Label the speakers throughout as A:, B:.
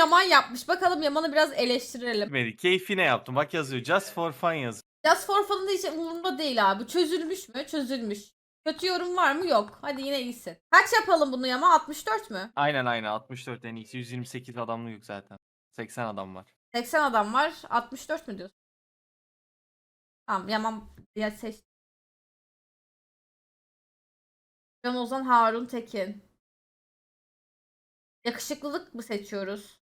A: Yaman yapmış. Bakalım Yaman'ı biraz eleştirelim.
B: Gitmedi. Keyfine yaptım. Bak yazıyor. Just for fun yazıyor.
A: Just for fun'un da hiç umurumda değil abi. Çözülmüş mü? Çözülmüş. Kötü yorum var mı? Yok. Hadi yine iyisin. Kaç yapalım bunu Yaman? 64 mü?
B: Aynen aynen. 64 en iyisi. 128 adamlı yok zaten. 80 adam var.
A: 80 adam var. 64 mü diyorsun? Tamam Yaman ya seç. Can Ozan Harun Tekin. Yakışıklılık mı seçiyoruz?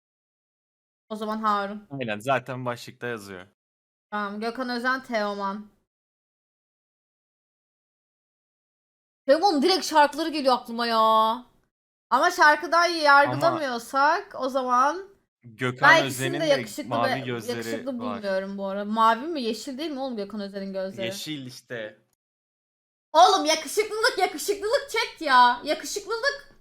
A: O zaman Harun.
B: Aynen zaten başlıkta yazıyor.
A: Tamam. Gökhan Özen Teoman. Teoman direkt şarkıları geliyor aklıma ya. Ama şarkıdan yargılamıyorsak o zaman
B: Gökhan
A: ben ikisini
B: Özen'in
A: de
B: de
A: yakışıklı,
B: mavi
A: ve-
B: gözleri
A: yakışıklı
B: var.
A: bulmuyorum bu arada. Mavi mi yeşil değil mi oğlum Gökhan Özen'in gözleri?
B: Yeşil işte.
A: Oğlum yakışıklılık yakışıklılık chat ya. Yakışıklılık.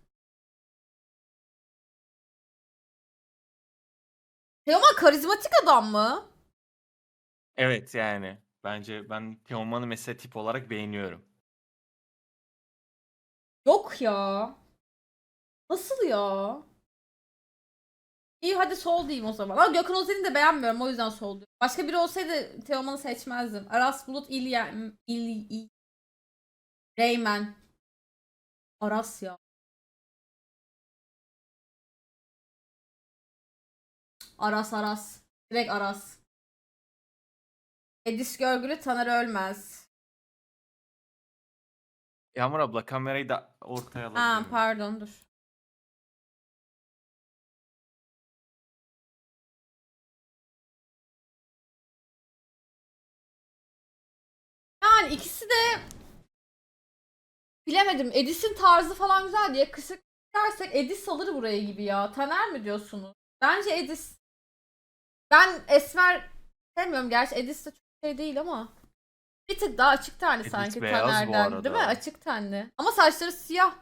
A: Teoman karizmatik adam mı?
B: Evet yani. Bence ben Teoman'ı mesela tip olarak beğeniyorum.
A: Yok ya. Nasıl ya? İyi hadi sol diyeyim o zaman. Ama Gökhan Özen'i de beğenmiyorum o yüzden sol diyorum. Başka biri olsaydı Teoman'ı seçmezdim. Aras Bulut İlya... İl, İl, Reymen. Aras ya. Aras Aras. Direkt Aras. Edis Görgülü Taner Ölmez.
B: Yağmur abla kamerayı da ortaya alabilir
A: Ha pardon dur. Yani ikisi de bilemedim. Edis'in tarzı falan güzel diye kısık dersek Edis alır buraya gibi ya. Taner mi diyorsunuz? Bence Edis. Ben Esmer sevmiyorum gerçi Edis de çok şey değil ama. Bir tık daha açık tenli sanki
B: beyaz bu
A: Taner'den. Değil mi? Açık tenli. Ama saçları siyah.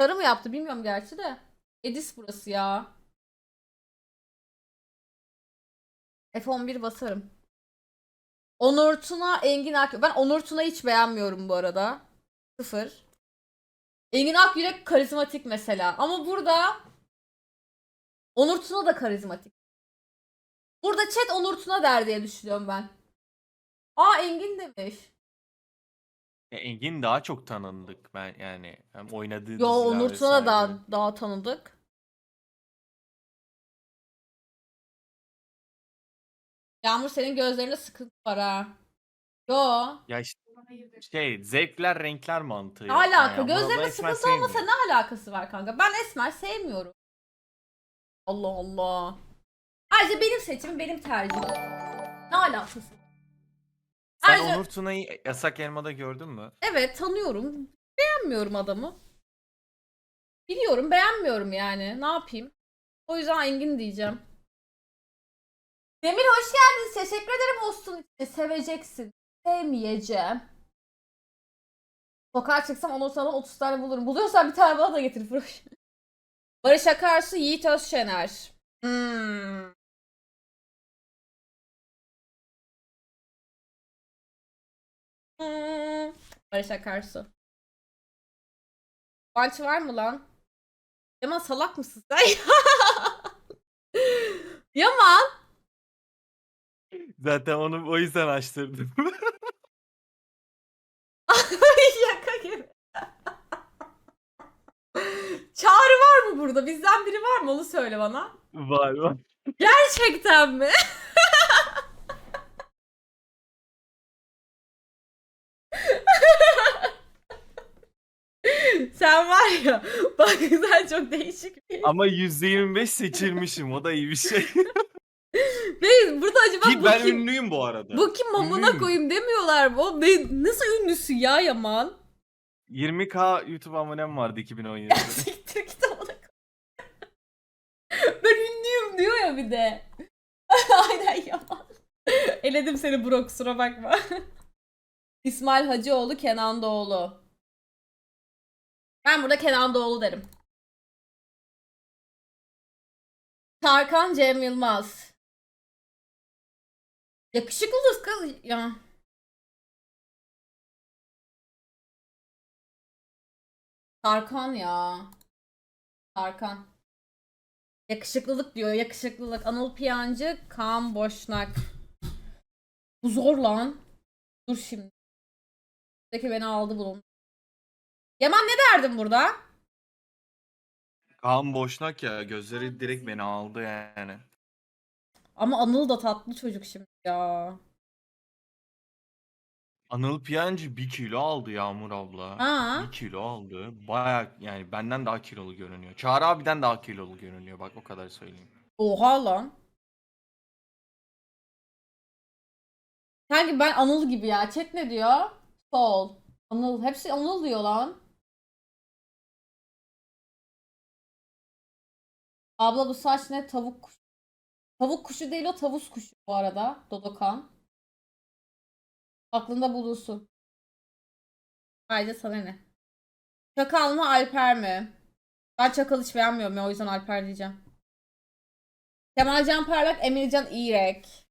A: Sarı mı yaptı bilmiyorum gerçi de. Edis burası ya. F11 basarım. Onur Tuna, Engin Ak... Ben Onur Tuna hiç beğenmiyorum bu arada. Sıfır. Engin Akyürek karizmatik mesela. Ama burada Onur Tuna da karizmatik. Burada chat Onur Tuna der diye düşünüyorum ben. Aa Engin demiş.
B: Ya Engin daha çok tanındık ben yani. Hem oynadığı
A: Yo
B: diziler
A: Onur Tuna
B: vesaire.
A: daha, daha tanıdık. Yağmur senin gözlerinde sıkıntı var ha. Yo.
B: Ya işte şey zevkler renkler mantığı.
A: Ne alaka?
B: Yani
A: Gözlerinde sıkıntı olmasa ne alakası var kanka? Ben Esmer sevmiyorum. Allah Allah. Ayrıca benim seçimim benim tercihim. Ne alakası?
B: Sen
A: Ayrıca
B: Onur Tuna'yı Yasak Elma'da gördün mü?
A: evet tanıyorum. Beğenmiyorum adamı. Biliyorum beğenmiyorum yani. Ne yapayım? O yüzden Engin diyeceğim. Demir hoş geldiniz. Teşekkür ederim için. Seveceksin. Sevmeyeceğim. Sokağa çıksam ondan sonra 30 tane bulurum. Buluyorsan bir tane bana da getir Fırat. Barış Akarsu, Yiğit Özşener. Hmm. Barış Akarsu. Banç var mı lan? Yaman salak mısın sen? Yaman.
B: Zaten onu o yüzden açtırdım.
A: Şaka gibi. Çağrı var mı burada? Bizden biri var mı? Onu söyle bana.
B: var var.
A: Gerçekten mi? Sen var ya bak sen çok değişik bir
B: Ama %25 seçilmişim o da iyi bir şey.
A: Değil, burada acaba
B: Ki
A: bu
B: ben
A: kim?
B: ünlüyüm bu arada.
A: Bu kim amına
B: Ünlüyüm.
A: koyayım demiyorlar mı? Oğlum Ne, nasıl ünlüsün ya Yaman?
B: 20k YouTube abonem vardı 2017'de.
A: Siktir git amına koyayım. Ben ünlüyüm diyor ya bir de. Aynen Yaman. Eledim seni bro kusura bakma. İsmail Hacıoğlu, Kenan Doğulu. Ben burada Kenan Doğulu derim. Tarkan Cem Yılmaz. Yakışıklı kız ya. Tarkan ya. Tarkan. Yakışıklılık diyor. Yakışıklılık. Anıl Piyancı, Kaan Boşnak. Bu zor lan. Dur şimdi. Buradaki beni aldı bulun. Yaman ne derdin burada?
B: Kaan Boşnak ya gözleri direkt beni aldı yani.
A: Ama Anıl da tatlı çocuk şimdi ya.
B: Anıl Piyancı 1 kilo aldı Yağmur abla.
A: Ha?
B: 1 kilo aldı. Baya yani benden daha kilolu görünüyor. Çağrı abiden daha kilolu görünüyor bak o kadar söyleyeyim.
A: Oha lan. Sanki ben Anıl gibi ya. Chat ne diyor? Sol. Anıl. Hepsi Anıl diyor lan. Abla bu saç ne? Tavuk kuşu. Tavuk kuşu değil o tavus kuşu bu arada. Dodokan. Aklında bulunsun. Haydi sana ne? Çakal mı Alper mi? Ben Çakal hiç beğenmiyorum ya o yüzden Alper diyeceğim. Kemalcan Parlak, Emircan İrek.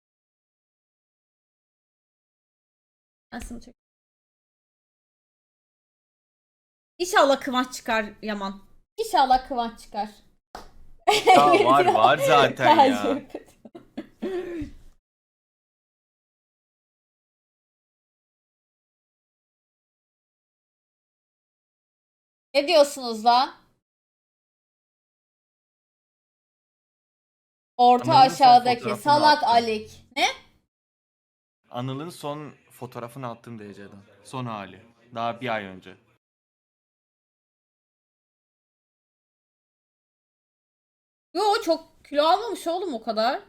A: Aslında çok... İnşallah Kıvanç çıkar Yaman. İnşallah Kıvanç çıkar.
B: Ya var var zaten ya.
A: Tercih. Ne diyorsunuz lan? Orta
B: Anıl'ın son
A: aşağıdaki
B: fotoğrafını
A: salak
B: attım.
A: Alik. Ne?
B: Anıl'ın son fotoğrafını attım DC'den. Son hali. Daha bir ay önce.
A: Yo çok kilo almamış oğlum o kadar.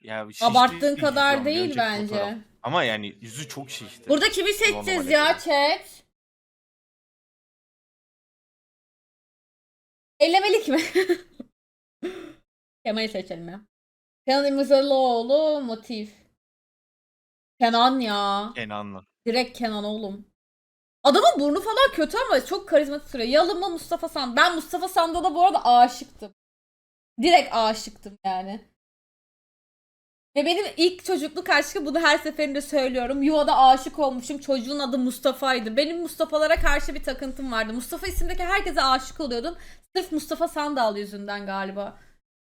B: Ya şişti
A: Abarttığın
B: değil
A: kadar
B: bir
A: değil bence.
B: fotoğraf. Ama yani yüzü çok şişti.
A: Burada kimi seçeceğiz ya chat? Elemelik mi? Kemal'i seçelim ya. Kenan İmirzalıoğlu motif. Kenan ya.
B: Kenan'la.
A: Direkt Kenan oğlum. Adamın burnu falan kötü ama çok karizmatik duruyor. Yalın mı Mustafa Sandal? Ben Mustafa Sandal'a bu arada aşıktım. Direkt aşıktım yani. Ve benim ilk çocukluk aşkı bunu her seferinde söylüyorum. Yuvada aşık olmuşum. Çocuğun adı Mustafa'ydı. Benim Mustafa'lara karşı bir takıntım vardı. Mustafa isimdeki herkese aşık oluyordum. Sırf Mustafa Sandal yüzünden galiba.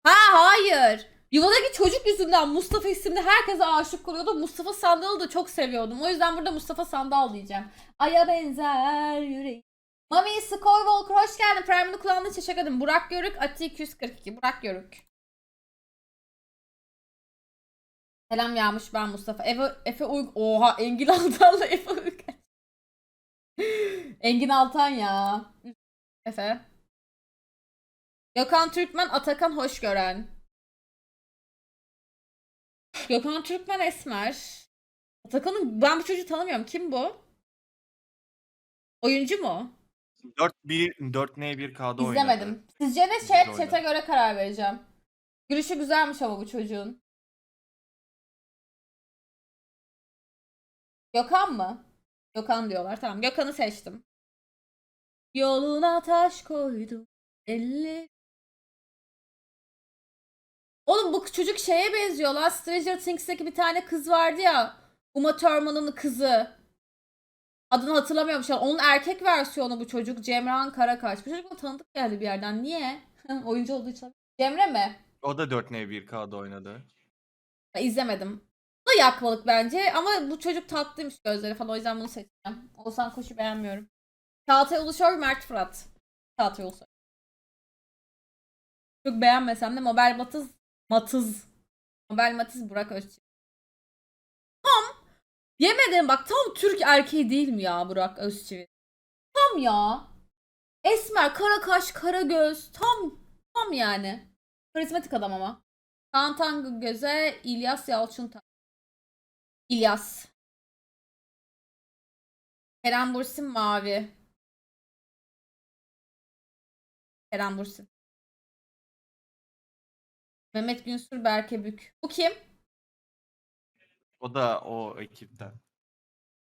A: Ha hayır. Yuvadaki çocuk yüzünden Mustafa isimli herkese aşık oluyordum. Mustafa Sandal'ı da çok seviyordum. O yüzden burada Mustafa Sandal diyeceğim. Aya benzer yüreğim. Mami Skywalker hoş geldin. Prime'ını kullandığın için teşekkür ederim. Burak Yörük, Ati 242. Burak Yörük. Selam Yağmış ben Mustafa. Efe, Efe Uyg... Oha Engin Altan'la Efe Uyg... Engin Altan ya. Efe. Gökhan Türkmen, Atakan Hoşgören. Gökhan Türkmen Esmer. Atakan'ın ben bu çocuğu tanımıyorum. Kim bu? Oyuncu mu?
B: 4-1 4N1K'da oynadı.
A: İzlemedim. Sizce
B: Dizide
A: chat?
B: oynadı.
A: Chat'e göre karar vereceğim. Gülüşü güzelmiş ama bu çocuğun. Gökhan mı? Gökhan diyorlar. Tamam. Gökhan'ı seçtim. Yoluna taş koydum. Elle. Oğlum bu çocuk şeye benziyor lan. Stranger Things'teki bir tane kız vardı ya. Uma Thurman'ın kızı. Adını hatırlamıyorum şu an. Onun erkek versiyonu bu çocuk. Cemran Karakaş. Bu çocuk bana tanıdık geldi bir yerden. Niye? Oyuncu olduğu için. Cemre mi?
B: O da 4N1K'da oynadı.
A: Ben izlemedim. Bu da yakmalık bence ama bu çocuk tatlıymış gözleri falan o yüzden bunu seçeceğim. Oğuzhan Koç'u beğenmiyorum. Çağatay Ulusoy, Mert Fırat. Çağatay Ulusoy. Çok beğenmesem de Mabel Matiz, Matiz. Mabel Matiz Burak Özçivit. Yemedim bak tam Türk erkeği değil mi ya Burak Özçivit? Tam ya. Esmer, kara kaş, kara göz. Tam tam yani. Karizmatik adam ama. Kaan Göze, İlyas Yalçın İlyas. Kerem Bursin Mavi. Kerem Bursin. Mehmet Günsür Berke Bük. Bu kim?
B: O da o ekipten.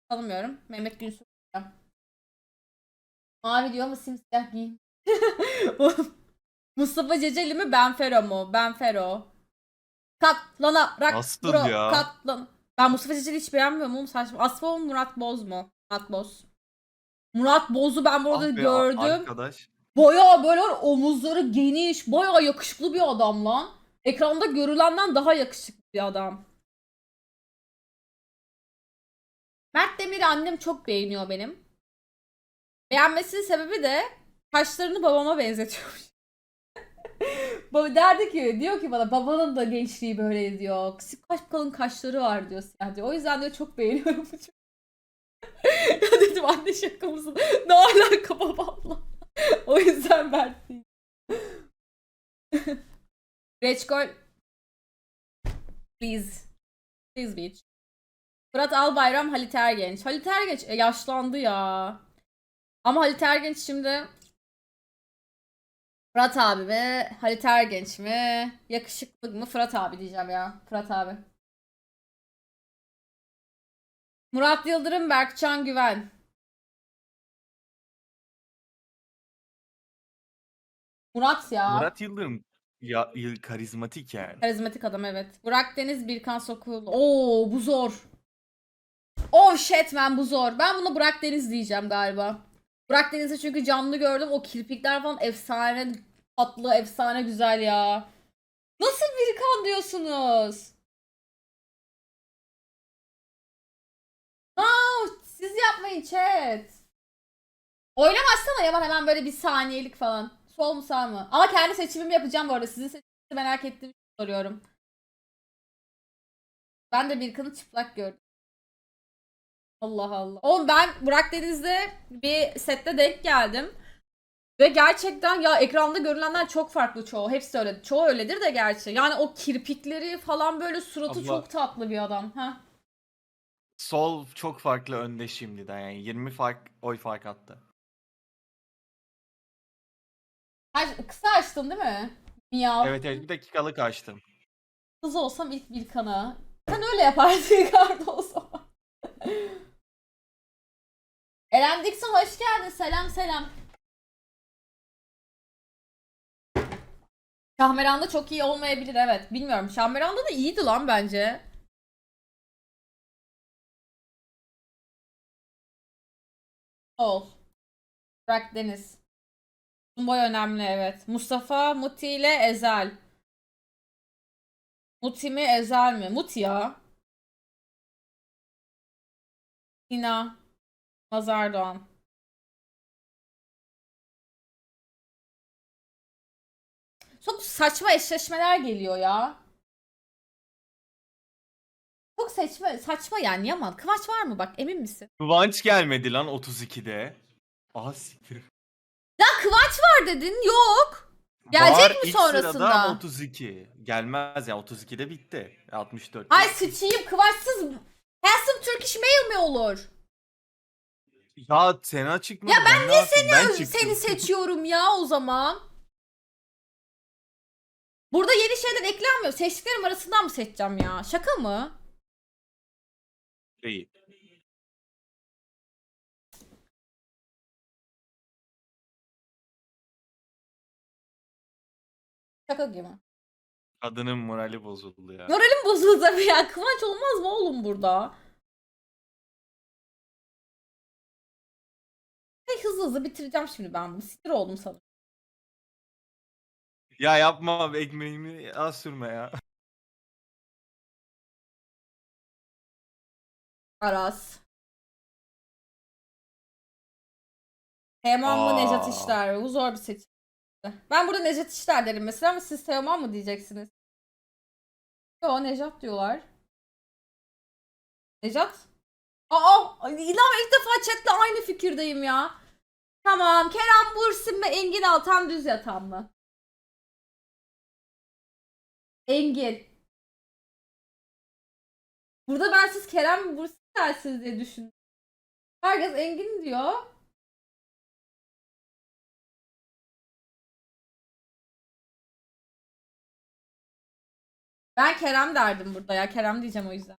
A: Tanımıyorum. Mehmet Günsür. Mavi diyor ama simsiyah giyin. Mustafa Ceceli mi Ben Fero mu? Ben Fero. Katlanarak
B: Nasıl
A: bro,
B: ya?
A: Katlan. Ben Mustafa Ceceli hiç beğenmiyorum oğlum saçma. Asfa mı Murat Boz mu? Murat Boz. Murat Boz'u ben burada
B: Ah be,
A: gördüm.
B: Arkadaş.
A: Bayağı böyle var, omuzları geniş, bayağı yakışıklı bir adam lan. Ekranda görülenden daha yakışıklı bir adam. Mert Demir'i annem çok beğeniyor benim. Beğenmesinin sebebi de kaşlarını babama benzetiyormuş. Derdi ki diyor ki bana babanın da gençliği böyle diyor. Sık kaş kalın kaşları var diyor siyah diyor. O yüzden diyor çok beğeniyorum bu çocuğu. dedim anne şaka mısın? Ne alaka babamla? o yüzden Mert değil. Reçkol Please. Please bitch. Fırat Albayram Halit Ergenç. Halit Ergenç e, yaşlandı ya. Ama Halit Ergenç şimdi Fırat abi ve Halit Ergenç mi? Yakışıklı mı? Fırat abi diyeceğim ya. Fırat abi. Murat Yıldırım, Berkcan Güven. Murat ya.
B: Murat Yıldırım ya, karizmatik yani.
A: Karizmatik adam evet. Burak Deniz, Birkan Sokul. Oo bu zor. Oh shit man bu zor. Ben buna Burak Deniz diyeceğim galiba. Burak Deniz'i çünkü canlı gördüm. O kirpikler falan efsane tatlı, efsane güzel ya. Nasıl Birkan diyorsunuz? No, siz yapmayın chat. Oylamazsana Yaman hemen böyle bir saniyelik falan. Sol mu sağ mı? Ama kendi seçimimi yapacağım bu arada. Sizin seçiminizi merak ettiğim için soruyorum. Ben de Birkan'ı çıplak gördüm. Allah Allah. Oğlum ben Burak Deniz'de bir sette denk geldim. Ve gerçekten ya ekranda görülenden çok farklı çoğu. Hepsi öyle. Çoğu öyledir de gerçi. Yani o kirpikleri falan böyle suratı
B: Abla.
A: çok tatlı bir adam. Ha.
B: Sol çok farklı önde şimdiden yani 20 fark oy fark attı.
A: Ay, kısa açtın değil mi? Miyav.
B: Evet evet bir dakikalık açtım.
A: Kız olsam ilk Birkan'a. Sen öyle yapardın Ricardo o zaman. Eren Dixon hoş geldin. Selam selam. Şahmeran'da çok iyi olmayabilir evet. Bilmiyorum. Şahmeran'da da iyiydi lan bence. Ol. Burak Deniz. Boy önemli evet. Mustafa Muti ile Ezel. Muti mi Ezel mi? Muti ya. Sina. Mazar Doğan. Çok saçma eşleşmeler geliyor ya. Çok saçma, saçma yani Yaman. Kıvaç var mı bak emin misin?
B: Kıvanç gelmedi lan 32'de. Aha siktir.
A: Ya Kıvaç var dedin yok. Gelecek
B: Var
A: mi
B: ilk
A: sonrasında?
B: sırada ama 32. Gelmez ya 32'de bitti. 64.
A: Ay sıçayım Kıvaçsız Handsome Turkish Male mi olur?
B: Ya Sena çıkmadı.
A: Ya ben niye?
B: Ben
A: Seni
B: çıktım.
A: seni seçiyorum ya o zaman. Burada yeni şeyler eklenmiyor. Seçtiklerim arasından mı seçeceğim ya? Şaka mı?
B: Değil.
A: Şaka gibi.
B: Kadının morali bozuldu ya.
A: Moralim bozuldu tabii ya. Kıvanç olmaz mı oğlum burada? Hey, hızlı hızlı bitireceğim şimdi ben bunu. Sinir oldum sana.
B: Ya yapma ekmeğimi az sürme ya.
A: Aras. Teoman mı Nejat
B: Aa.
A: İşler mi? Bu zor bir seçim. Ben burada Nejat İşler derim mesela ama siz Teoman mı diyeceksiniz? Yo Nejat diyorlar. Nejat? Aa! İnan ilk defa chatle aynı fikirdeyim ya. Tamam. Kerem Bursin mi Engin Altan Düz Yatan mı? Engin. Burada ben siz Kerem Bursin dersiniz diye düşündüm. Herkes Engin diyor. Ben Kerem derdim burada ya. Kerem diyeceğim o yüzden.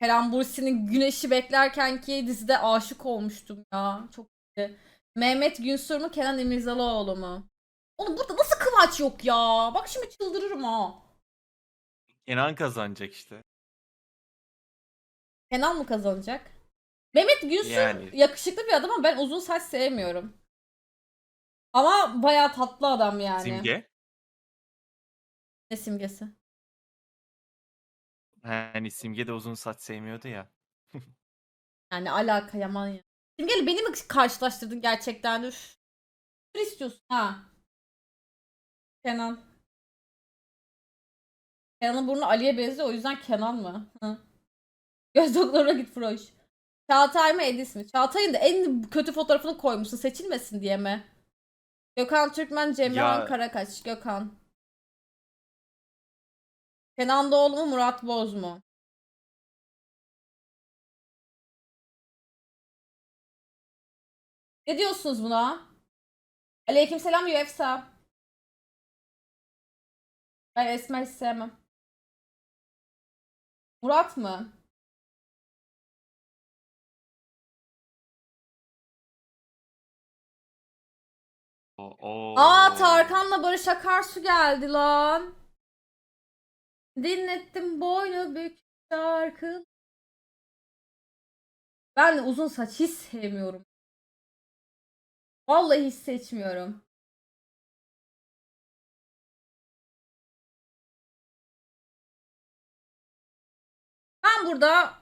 A: Kerem Bursi'nin Güneş'i beklerken ki dizide aşık olmuştum ya. Çok iyi. Mehmet Günsur mu Kenan İmirzalıoğlu mu? Oğlum burada nasıl Kıvaç yok ya? Bak şimdi çıldırırım ha.
B: Kenan kazanacak işte.
A: Kenan mı kazanacak? Mehmet Günsur
B: Yani.
A: yakışıklı bir adam ama ben uzun saç sevmiyorum. Ama bayağı tatlı adam yani.
B: Simge.
A: Ne simgesi?
B: Hani Simge de uzun saç sevmiyordu ya.
A: Yani alaka yaman ya. Simge'yle beni mi karşılaştırdın gerçekten? Üf. Ne istiyorsun ha? Kenan. Kenan'ın burnu Ali'ye benziyor o yüzden Kenan mı? Hı. Göz doktoruna git Froş. Çağatay mı Edis mi? Çağatay'ın da en kötü fotoğrafını koymuşsun seçilmesin diye mi? Gökhan Türkmen, Cemrehan
B: Ya-
A: Karakaç. Gökhan. Kenan Doğulu mu Murat Boz mu? Ne diyorsunuz buna? Aleykümselam Yefsa. Ben Esmer sevmem. Murat mı? Aa Tarkan'la Barış Akarsu geldi lan. Dinlettim boynu bük şarkı. Ben de uzun saç hiç sevmiyorum. Vallahi hiç seçmiyorum. Ben burada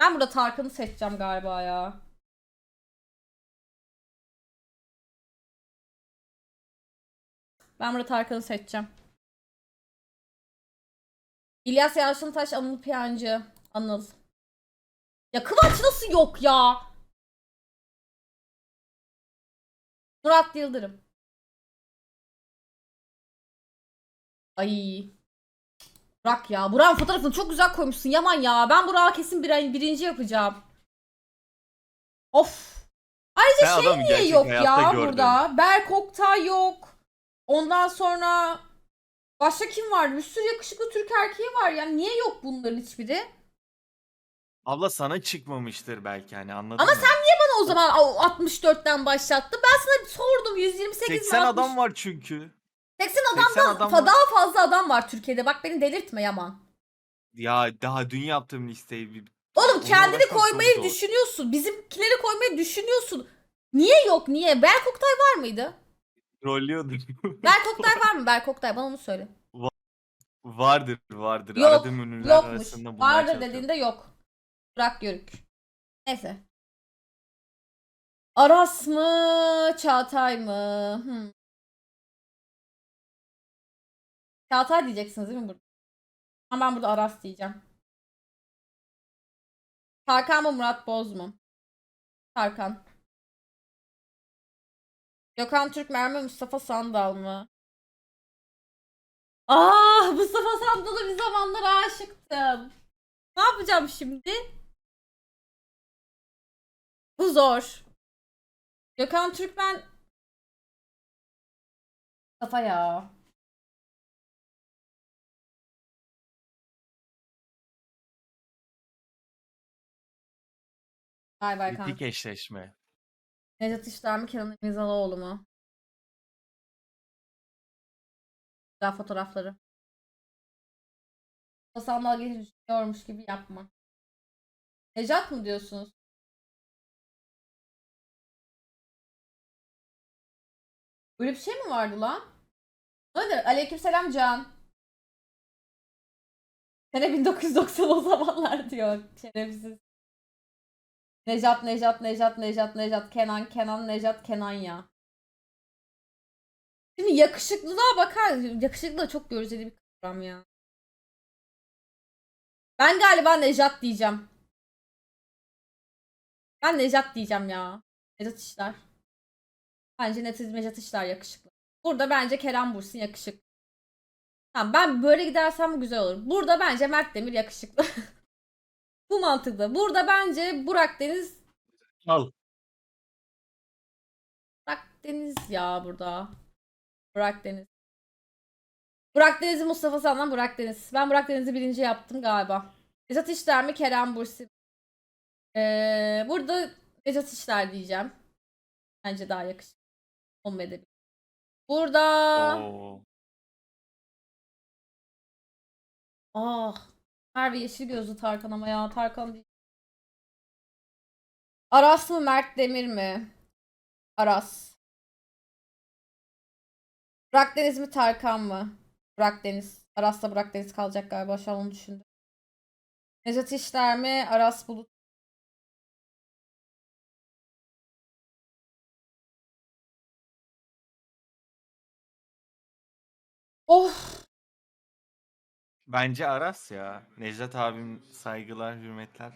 A: ben burada Tarkan'ı seçeceğim galiba ya. Ben burada Tarkan'ı seçeceğim. İlyas Yalçıntaş, Anıl Piyancı. Anıl. Ya Kıvanç nasıl yok ya? Murat Yıldırım. Ay. Burak ya. Burak'ın fotoğrafını çok güzel koymuşsun Yaman ya. Ben Burak'ı kesin bir, birinci yapacağım. Of. Ayrıca
B: Sen
A: şey niye yok ya burada? Berk Oktay yok. Ondan sonra başka kim vardı? Bir sürü yakışıklı Türk erkeği var ya. Niye yok bunların hiçbiri?
B: Abla sana çıkmamıştır belki hani anladın
A: Ama
B: mı?
A: sen Bana o zaman o 64'ten başlattı. Ben sana sordum 128 mi
B: 80
A: 60?
B: adam var çünkü.
A: 80
B: 80
A: adamdan
B: adam
A: fa-
B: var.
A: daha fazla adam var Türkiye'de. Bak beni delirtme Yaman.
B: Ya daha dün yaptığım listeyi bir...
A: Oğlum kendini
B: uğraşmak
A: koymayı
B: çok zor.
A: düşünüyorsun. Bizimkileri koymayı düşünüyorsun. Niye yok niye? Berk Oktay var mıydı?
B: Trollüyordur.
A: Berk Oktay var mı? Berk Oktay bana onu söyle.
B: vardır vardır.
A: Yok,
B: Aradığım ünlüler
A: Yokmuş.
B: arasında bunlar
A: Vardır
B: çalışıyor.
A: dediğinde yok. Bırak yörük. Neyse. Aras mı? Çağatay mı? Hmm. Çağatay diyeceksiniz değil mi burada? Ama ben burada Aras diyeceğim. Tarkan mı Murat Boz mu? Tarkan. Gökhan Türkmen mi Mustafa Sandal mı? Ah Mustafa Sandal'a bir zamanlar aşıktım. Ne yapacağım şimdi? Bu zor. Gökhan Türkmen Mustafa ya. Bay bay kanka.
B: Kritik eşleşme.
A: Necdet İşler mi Kenan İmirzalıoğlu mu? Güzel fotoğrafları. Sandal gelir düşünüyormuş gibi yapma. Necat mı diyorsunuz? Böyle bir şey mi vardı lan? Hadi aleykümselam Can. Sene 1990 o zamanlar diyor şerefsiz. Nejat, Nejat, Nejat, Nejat, Nejat, Kenan, Kenan, Nejat, Kenan ya. Şimdi yakışıklılığa bakar. Yakışıklı da çok göreceli bir kavram ya. Ben galiba Nejat diyeceğim. Ben Nejat diyeceğim ya. Nejat işler. Bence Netiz Nejat işler yakışıklı. Burada bence Kerem Bursin yakışıklı. Tamam ben böyle gidersem güzel olur. Burada bence Mert Demir yakışıklı. Bu mantıklı. Burada bence Burak Deniz
B: Al.
A: Burak Deniz ya burada. Burak Deniz. Burak Deniz'i Mustafa Sandal Burak Deniz. Ben Burak Deniz'i birinci yaptım galiba. Necat İşler mi Kerem Bursin? Ee, burada Necat İşler diyeceğim. Bence daha yakışıklı. Olmayabilir. Burada
B: Oo.
A: ah Merve yeşil gözlü Tarkan ama ya Tarkan değil. Aras mı Mert Demir mi? Aras. Burak Deniz mi Tarkan mı? Burak Deniz. Aras'la Burak Deniz kalacak galiba şu an onu düşündüm. Nejat İşler mi? Aras Bulut. Oh!
B: Bence Aras ya. Necdet abim saygılar, hürmetler.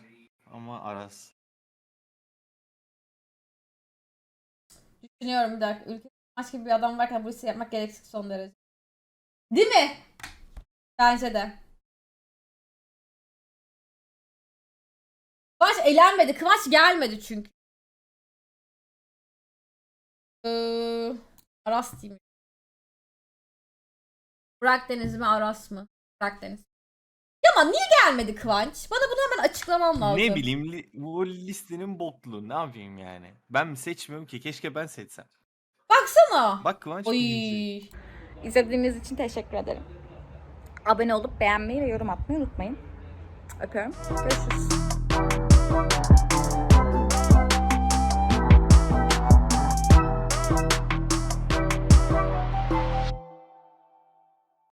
B: Ama Aras.
A: Düşünüyorum bir dakika. Ülke maç gibi bir adam varken bu işi yapmak gereksiz son derece. Değil mi? Bence de. Kıvanç elenmedi. Kıvanç gelmedi çünkü. Ee, Aras diyeyim. Burak Deniz mi Aras mı? Burak Deniz. Ya ama niye gelmedi Kıvanç? Bana bunu hemen açıklaman lazım.
B: Ne bileyim li- bu listenin bokluğu. Ne yapayım yani? Ben mi seçmiyorum ki? Keşke ben seçsem.
A: Baksana.
B: Bak Kıvanç
A: Oy.
B: birinci.
C: İzlediğiniz için teşekkür ederim. Abone olup beğenmeyi ve yorum atmayı unutmayın. Öpüyorum. Görüşürüz.